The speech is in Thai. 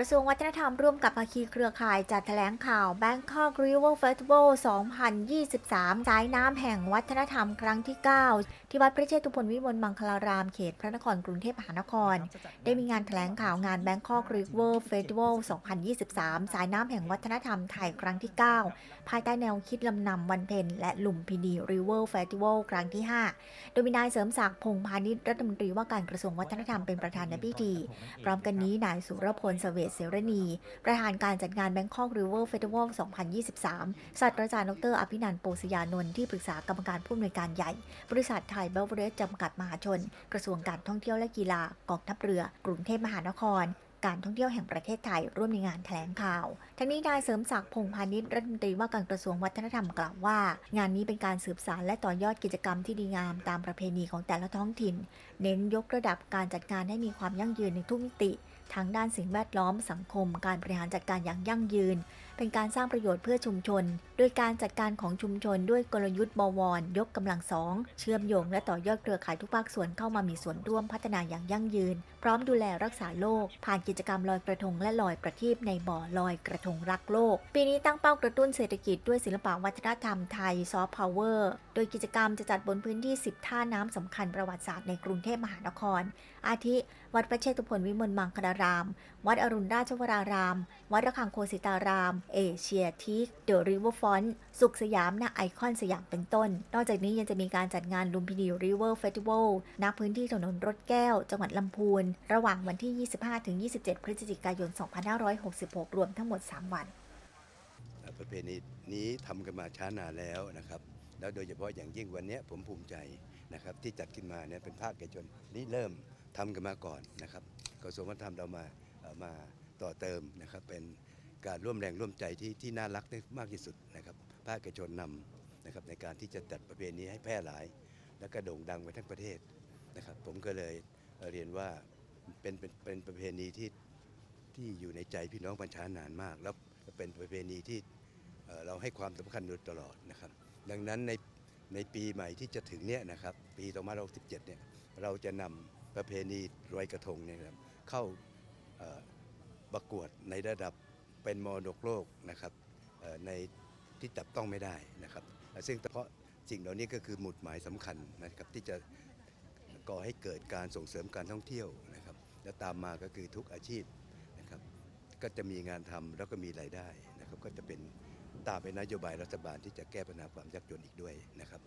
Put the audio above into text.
กระทรวงวัฒนธรรมร่วมกับภาคีเครือข่ายจัดแถลงข่าว Bangkok River Festival 2023 สายน้ำแห่งวัฒนธรรมครั้งที่ 9 ที่วัดพระเชตุพนวิมลมังคลารามเขตพระนครกรุงเทพมหานคร ได้มีงานแถลงข่าวงาน Bangkok River Festival 2023 สายน้ำแห่งวัฒนธรรมไทยครั้งที่ 9 ภายใต้แนวคิดลำนำวันเพ็ญและลุมพินี River Festival ครั้งที่ 5 โดยมีนายเสริมศักดิ์พงษ์พาณิชย์รัฐมนตรีว่าการกระทรวงวัฒนธรรมเป็นประธานในพิธี พร้อมกันนี้นายสุรพลเสวตเสรณี ประธานการจัดงาน Bangkok River Festival 2023 ศาสตราจารย์ดรอภินันท์โปสยานนท์ที่ปรึกษากรรมการผู้อำนวยการใหญ่ บริษัทไทยเบลเวอเรจจำกัดมหาชน กระทรวงการท่องเที่ยวและกีฬากองทัพเรือ กรุงเทพมหานครการท่องเที่ยวแห่งประเทศไทยร่วมในงานแถลงข่าว ทั้งนี้นายเสริมศักดิ์พงพาณิชย์รัฐมนตรีว่าการกระทรวงวัฒนธรรมกล่าวว่า งานนี้เป็นการสืบสานและต่อยอดกิจกรรมที่ดีงามตามประเพณีของแต่ละท้องถิ่น เน้นยกระดับการจัดการให้มีความยั่งยืนในทุกมิติ ทั้งด้านสิ่งแวดล้อมสังคม การบริหารจัดการอย่างยั่งยืน เป็นการสร้างประโยชน์เพื่อชุมชน โดยการจัดการของชุมชนด้วยกลยุทธ์บวร ยกกำลังสองเชื่อมโยงและต่อยอดเครือข่ายทุกภาคส่วนเข้ามามีส่วนร่วมพัฒนาอย่างยั่งยืน พร้อมดูแลรักษาโลก ผ่านกิจกรรมลอยกระทงและลอยประทีปในบ่อลอยกระทงรักโลก ปีนี้ตั้งเป้ากระตุ้นเศรษฐกิจด้วยศิลปะวัฒนธรรมไทยซอฟต์พาวเวอร์โดยกิจกรรมจะจัดบนพื้นที่ 10 ท่าน้ำสำคัญประวัติศาสตร์ในกรุงเทพมหานคร อาทิ วัดพระเชตุพนวิมลมังคลาราม วัดอรุณราชวราราม วัดระฆังโคสิตารามเอเชียทีคเดอะริเวอร์ฟอนสุขสยามณไอคอนสยามเป็นต้น นอกจากนี้ยังจะมีการจัดงานลุมพินีริเวอร์เฟสติวัลณพื้นที่ถนนรถแก้ว จังหวัดลำพูน ระหว่างวันที่ 25-27 พฤศจิกายน 2566 รวมทั้งหมด 3 วัน ประเพณีนี้ทำกันมาช้านานแล้วนะครับ แล้วโดยเฉพาะอย่างยิ่งวันนี้ผมภูมิใจนะครับที่จัดขึ้นมาเนี่ยเป็นภาคเอกชนนี่เริ่มทำกันมาก่อนนะครับกระทรวงวัฒนธรรมเรามามาต่อเติมนะครับเป็น การร่วมแรงร่วมใจที่ที่น่ารักได้มากที่สุดนะครับภาคเอกชนนำนะครับในการที่จะจัดประเพณีให้แพร่หลาย และก็โด่งดังไปทั้งประเทศนะครับ ผมก็เลยเรียนว่าเป็นเป็นเป็นประเพณีที่ที่อยู่ในใจพี่น้องประชานานมาก แล้วเป็นประเพณีที่เราให้ความสำคัญโดยตลอดนะครับ ดังนั้นในในปีใหม่ที่จะถึงเนี่ยนะครับ ปี2567เนี่ยเราจะนำประเพณีลอยกระทงเนี่ยครับเข้าประกวดในระดับ เป็นมรดกโลกนะครับในที่จับต้องไม่ได้นะครับ ซึ่งเพราะสิ่งเหล่านี้ก็คือหมุดหมายสำคัญนะครับที่จะก่อให้เกิดการส่งเสริมการท่องเที่ยวนะครับ และตามมาก็คือทุกอาชีพนะครับ ก็จะมีงานทำแล้วก็มีรายได้นะครับ ก็จะเป็นตามเป็นนโยบายรัฐบาลที่จะแก้ปัญหาความยากจนอีกด้วยนะครับ